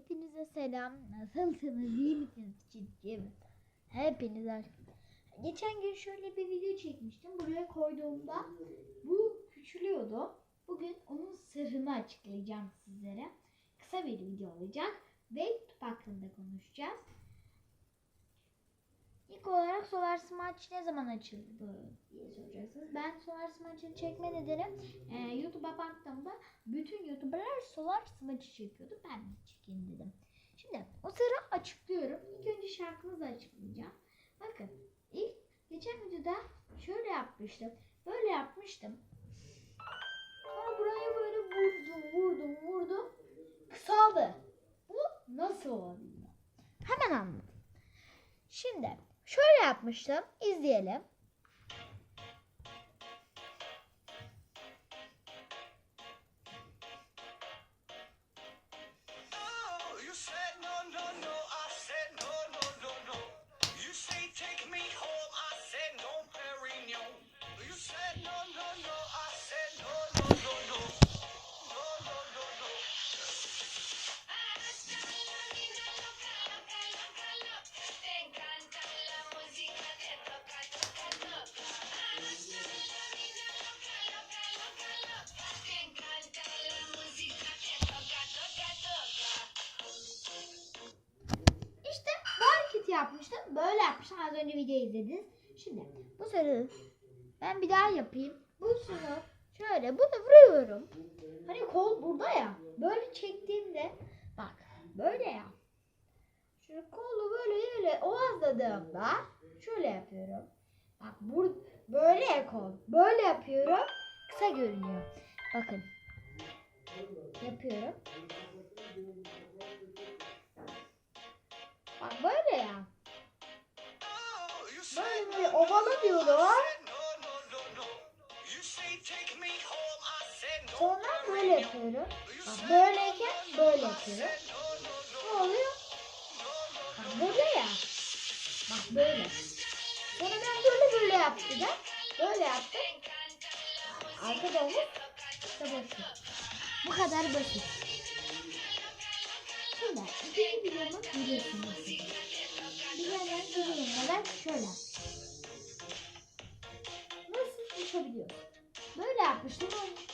Hepinize selam. Nasılsınız? İyi misiniz? Ciddi mi? Hepinize. Geçen gün şöyle bir video çekmiştim. Buraya koyduğumda bu küçülüyordu. Bugün onun sırrını açıklayacağım sizlere. Kısa bir video olacak ve YouTube hakkında konuşacağız. İlk olarak Solar Smart ne zaman açıldı diye soracaksınız. Ben Solar Smart'ı çekme nedeni e, YouTube'a baktığımda bütün YouTuber'lar Solar Smart'ı çekiyordu. Ben de çekeyim dedim. Sırrı açıklıyorum. İlk önce şarkımızı açıklayacağım. Bakın ilk geçen videoda şöyle yapmıştım. Böyle yapmıştım. Sonra buraya böyle vurdum vurdum vurdum. Kısaldı. Bu nasıl olabiliyor? Hemen anladım. Şimdi şöyle yapmıştım. İzleyelim. No, no. I said no, no, no, no. You say take me yapmıştım. Böyle yapmıştım. Az önce video izlediniz. Şimdi bu sarı ben bir daha yapayım. Bu sarı şöyle bunu vuruyorum. Hani kol burada ya. Böyle çektiğimde bak böyle ya. Şu kolu böyle böyle ovazladığımda şöyle yapıyorum. Bak bur böyle ya kol. Böyle yapıyorum. Kısa görünüyor. Bakın. Yapıyorum. Take me home. I said no, Sonra böyle yapıyorum. Böyleyken böyle yapıyorum. Ne oluyor? Bak böyle ya. Bak böyle. Sonra ben böyle böyle yaptım. Böyle yaptım. Arkada olup işte boşluk. Bu kadar basit. İkinci videomu biliyorsunuz. Bilenler biliyorum. Neden? Şöyle. Nasıl uçabiliyor? Böyle yapmıştım.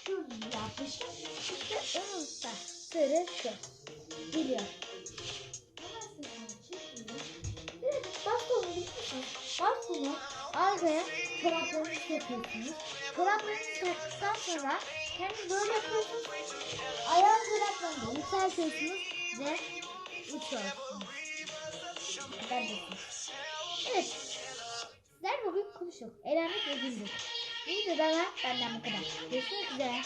Şu yapmıştım. İşte en usta sırrı şu. Biliyor. Bastonu bitmişsiniz. Bastonu arkaya çoraplarını takıyorsunuz. Çoraplarını taktıktan sonra kendi böyle yapıyorsunuz. Ayağın çoraplarını yükseltiyorsunuz ve basit. Evet. Sizler bugün konuştuk. Eğlendik ve güldük. Videoda da benden bu kadar. Görüşmek üzere.